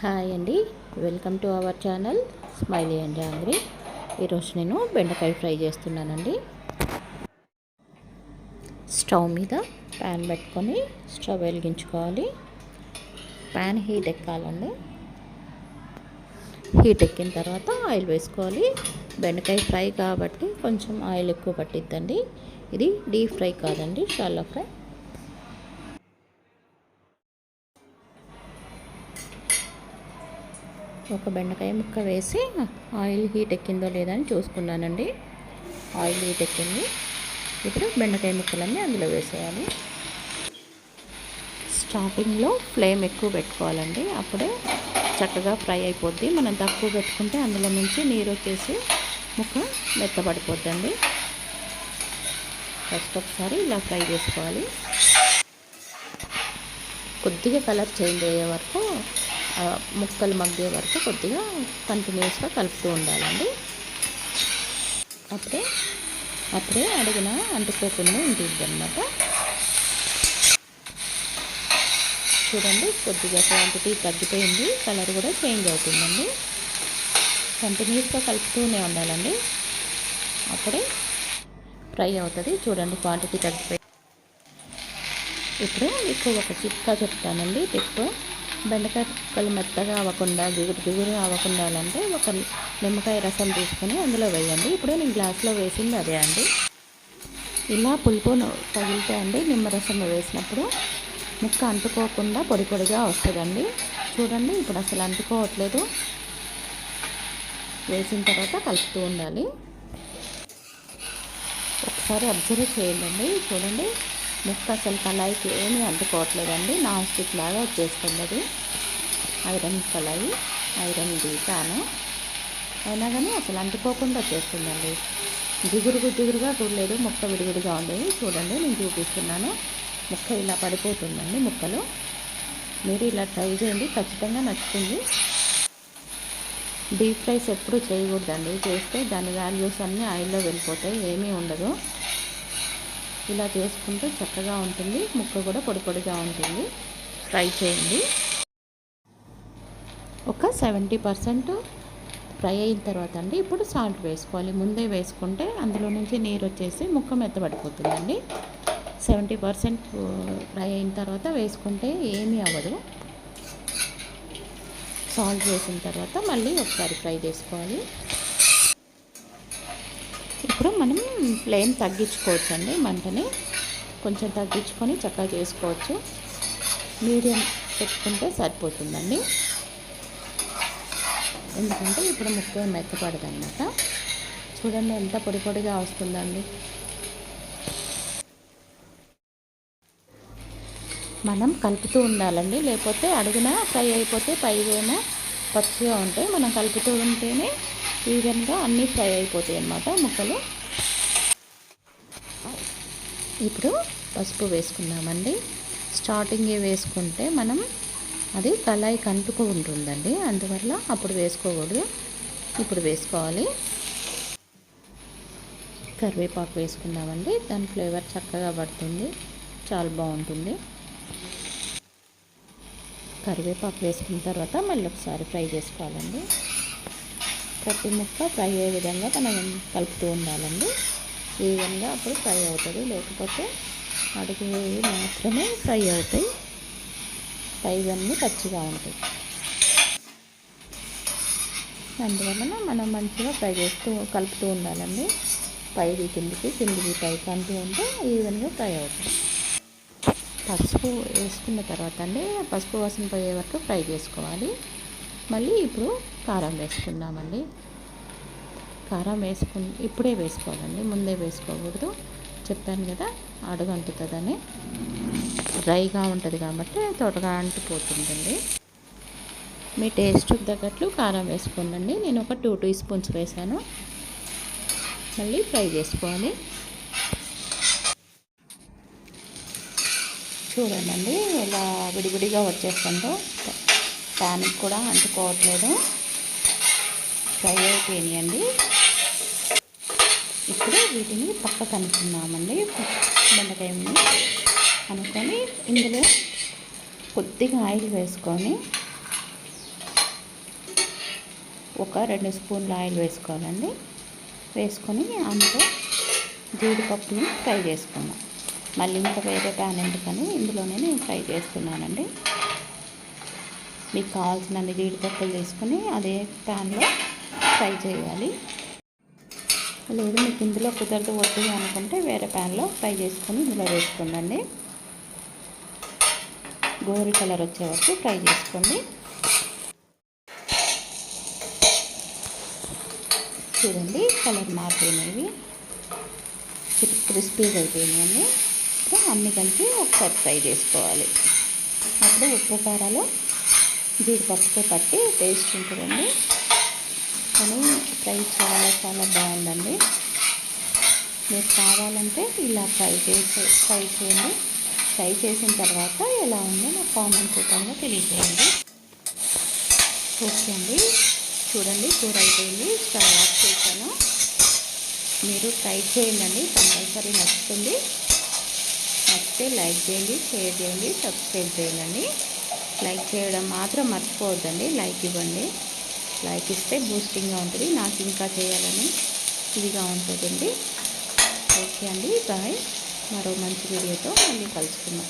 Hi అండి. Welcome to our channel Smiley and Jangri. ఈరోజు నేను బెండకాయ ఫ్రై చేస్తున్నానండి. స్టవ్ మీద ప్యాన్ పెట్టుకొని స్టవ్ వెలిగించుకోవాలి. ప్యాన్ హీట్ ఎక్కాలండి. హీట్ ఎక్కిన తర్వాత ఆయిల్ వేసుకోవాలి. బెండకాయ ఫ్రై కాబట్టి కొంచెం ఆయిల్ ఎక్కువ పట్టిద్దండి. ఇది డీప్ ఫ్రై కాదండి షాలో ఫ్రై. ఒక బెండకాయ ముక్క వేసి ఆయిల్ హీట్ ఎక్కిందో లేదో అని చూసుకున్నానండి. ఆయిల్ హీట్ ఎక్కింది. ఇప్పుడు బెండకాయ ముక్కలన్నీ అందులో వేసేయాలి. స్టార్టింగ్లో ఫ్లేమ్ ఎక్కువ పెట్టుకోవాలండి. అప్పుడే చక్కగా ఫ్రై అయిపోద్ది. మనం తక్కువ పెట్టుకుంటే అందులో నుంచి నీరు వచ్చేసి ముక్క మెత్తబడిపోద్దండి. ఫస్ట్ ఒకసారి ఇలా ఫ్రై చేసుకోవాలి. కొద్దిగా కలర్ చేంజ్ అయ్యే వరకు ముక్కలు మగ్గే వరకు కొద్దిగా కంటిన్యూస్గా కలుపుతూ ఉండాలండి. అప్పుడే అప్పుడే అడిగిన అంటుకోకుండా ఉంటుంది అనమాట చూడండి కొద్దిగా క్వాంటిటీ తగ్గిపోయింది కలర్ కూడా చేంజ్ అవుతుందండి. కంటిన్యూస్గా కలుపుతూనే ఉండాలండి. అప్పుడే ఫ్రై అవుతుంది. చూడండి క్వాంటిటీ తగ్గిపోయి ఇప్పుడు మీకు ఒక చిట్కా చెప్తానండి టిప్ బెండకాయ ముక్కలు మెత్తగా అవ్వకుండా జిగురు జిగురు అవ్వకుండా అంటే ఒక నిమ్మకాయ రసం తీసుకొని అందులో వేయండి. ఇప్పుడు నేను గ్లాస్లో వేసింది అదే అండి. ఇలా పులుపు తగిలితే అండి నిమ్మరసం వేసినప్పుడు ముక్క అంటుకోకుండా పొడి పొడిగా వస్తుందండి. చూడండి ఇప్పుడు అసలు అంటుకోవట్లేదు. వేసిన తర్వాత కలుపుతూ ఉండాలి. ఒకసారి అబ్జర్వ్ చేయండి చూడండి ముక్క అసలు కళాయికి ఏమీ అంటుకోవట్లేదండి నాన్ స్టిక్ లాగా వచ్చేస్తున్నది. ఐరన్ కళాయి ఐరన్ ఇది అయినా కానీ అసలు అంటుకోకుండా వచ్చేస్తుందండి. జిగురుగు జిగురుగా చూడలేదు. ముక్క విడివిడిగా ఉండేది. చూడండి నేను చూపిస్తున్నాను. ముక్క ఇలా పడిపోతుందండి ముక్కలు. మీరు ఇలా ట్రై చేయండి. ఖచ్చితంగా నచ్చుతుంది. డీప్ ఫ్రైస్ ఎప్పుడు చేయకూడదండి. చేస్తే దాని వాల్యూస్ అన్నీ ఆయిల్లో వెళ్ళిపోతాయి. ఏమీ ఉండదు. ఇలా చేసుకుంటే చక్కగా ఉంటుంది. ముక్క కూడా పొడి పొడిగా ఉంటుంది. ఫ్రై చేయండి. ఒక సెవెంటీ పర్సెంట్ ఫ్రై అయిన తర్వాత అండి ఇప్పుడు సాల్ట్ వేసుకోవాలి. ముందే వేసుకుంటే అందులో నుంచి నీరు వచ్చేసి ముక్క మెత్తబడిపోతుందండి సెవెంటీ పర్సెంట్ ఫ్రై అయిన తర్వాత వేసుకుంటే ఏమీ అవ్వదు. సాల్ట్ వేసిన తర్వాత మళ్ళీ ఒకసారి ఫ్రై చేసుకోవాలి. ఇప్పుడు మనం ఫ్లేమ్ తగ్గించుకోవచ్చు అండి మంటని. కొంచెం తగ్గించుకొని చక్కగా చేసుకోవచ్చు. మీడియం పెట్టుకుంటే సరిపోతుందండి. ఎందుకంటే ఇప్పుడు ముక్క మెత్తపడదు అనమాట చూడండి ఎంత పొడి పొడిగా వస్తుందండి. మనం కలుపుతూ ఉండాలండి. లేకపోతే అడుగున ఫ్రై అయిపోతే పైవేమో పచ్చిగా ఉంటాయి. మనం కలుపుతూ ఉంటేనే ఈవెన్గా అన్నీ ఫ్రై అయిపోతాయి అన్నమాట ముక్కలు. ఇప్పుడు పసుపు వేసుకుందామండి. స్టార్టింగే వేసుకుంటే మనం అది కళాయి కంటుకు ఉంటుందండి. అందువల్ల అప్పుడు వేసుకోకూడదు. ఇప్పుడు వేసుకోవాలి. కరివేపాకు వేసుకుందామండి. దాని ఫ్లేవర్ చక్కగా పడుతుంది. చాలా బాగుంటుంది. కరివేపాకు వేసుకున్న తర్వాత మళ్ళీ ఒకసారి ఫ్రై చేసుకోవాలండి. ప్రతి ముక్క ఫ్రై అయ్యే విధంగా మనం కలుపుతూ ఉండాలండి. ఈవెన్గా అప్పుడు ఫ్రై అవుతుంది. లేకపోతే అడుగు మాత్రమే ఫ్రై అవుతాయి. పైవన్నీ పచ్చిగా ఉంటాయి. అందువలన మనం మంచిగా ఫ్రై చేస్తూ కలుపుతూ ఉండాలండి. పైది కిందికి కిందికి పైకి అంటూ ఉంటే ఈవెన్గా ఫ్రై అవుతుంది. పసుపు వేసుకున్న తర్వాత అండి పసుపు వాసన పోయే వరకు ఫ్రై చేసుకోవాలి. మళ్ళీ ఇప్పుడు కారం వేసుకుందామండి. కారం వేసుకు ఇప్పుడే వేసుకోవాలండి. ముందే వేసుకోకూడదు. చెప్పాను కదా అడుగు అంటుతుందని డ్రైగా ఉంటుంది కాబట్టి త్వరగా అంటిపోతుందండి. మీ టేస్ట్కి తగ్గట్లు కారం వేసుకోండి నేను ఒక టూ టీ స్పూన్స్ వేసాను మళ్ళీ ఫ్రై చేసుకోవాలి. చూడండి ఇలా విడివిడిగా వచ్చేస్తుందో. ప్యాన్కి కూడా అంటుకోవట్లేదు. ఫ్రై అయిపోయినాయండి. ఇప్పుడు వీటిని పక్కకు అనుకున్నామండి బెండకాయని అనుకొని ఇందులో కొద్దిగా ఆయిల్ వేసుకొని ఒక రెండు స్పూన్ల ఆయిల్ వేసుకోవాలండి. వేసుకొని అందులో జీడిపప్పుని ఫ్రై చేసుకున్నాం మళ్ళీ ఇంకా వేరే ప్యాన్ ఎందుకని ఇందులోనే నేను ఫ్రై చేస్తున్నానండి. మీకు కావాల్సినన్ని జీడిపప్పులు తీసుకొని అదే ప్యాన్లో ఫ్రై చేయాలి. లేదు మీకు ఇందులో కుదరదు వద్దు అనుకుంటే వేరే ప్యాన్లో ఫ్రై చేసుకొని ఇందులో వేసుకోండి. గోరి కలర్ వచ్చే వరకు ఫ్రై చేసుకోండి. చూడండి కలర్ మారిపోయినవి క్రిస్పీగా అయిపోయినాయండి ఇప్పుడు అన్ని కలిపి ఒకసారి ఫ్రై చేసుకోవాలి. అప్పుడు ఉప్పు కారాలు జీడిపప్పుతో పట్టి టేస్ట్ ఉంటుందండి. కానీ ఫ్రై చాలా చాలా బాగుందండి. మీరు కావాలంటే ఇలా ఫ్రై చేసి ఫ్రై చేయండి. ఫ్రై చేసిన తర్వాత ఎలా ఉందో నాకు కామెంట్ రూపంలో తెలియజేయండి. ఓకే అండి. చూడండి కూర అయిపోయింది. స్టవ్ ఆఫ్ చేశాను. మీరు ట్రై చేయండి. కంపల్సరీ నచ్చుతుంది. నచ్చితే లైక్ చేయండి షేర్ చేయండి సబ్స్క్రైబ్ చేయండి. లైక్ చేయడం మాత్రం మర్చిపోవద్దండి. లైక్ ఇవ్వండి. లైక్ ఇస్తే బూస్టింగ్గా ఉంటుంది. నాకు ఇంకా చేయాలని ఇదిగా ఉంటుందండి. ఓకే అండి. బాయ్. మరో మంచి వీడియోతో మళ్ళీ కలుసుకుందాం.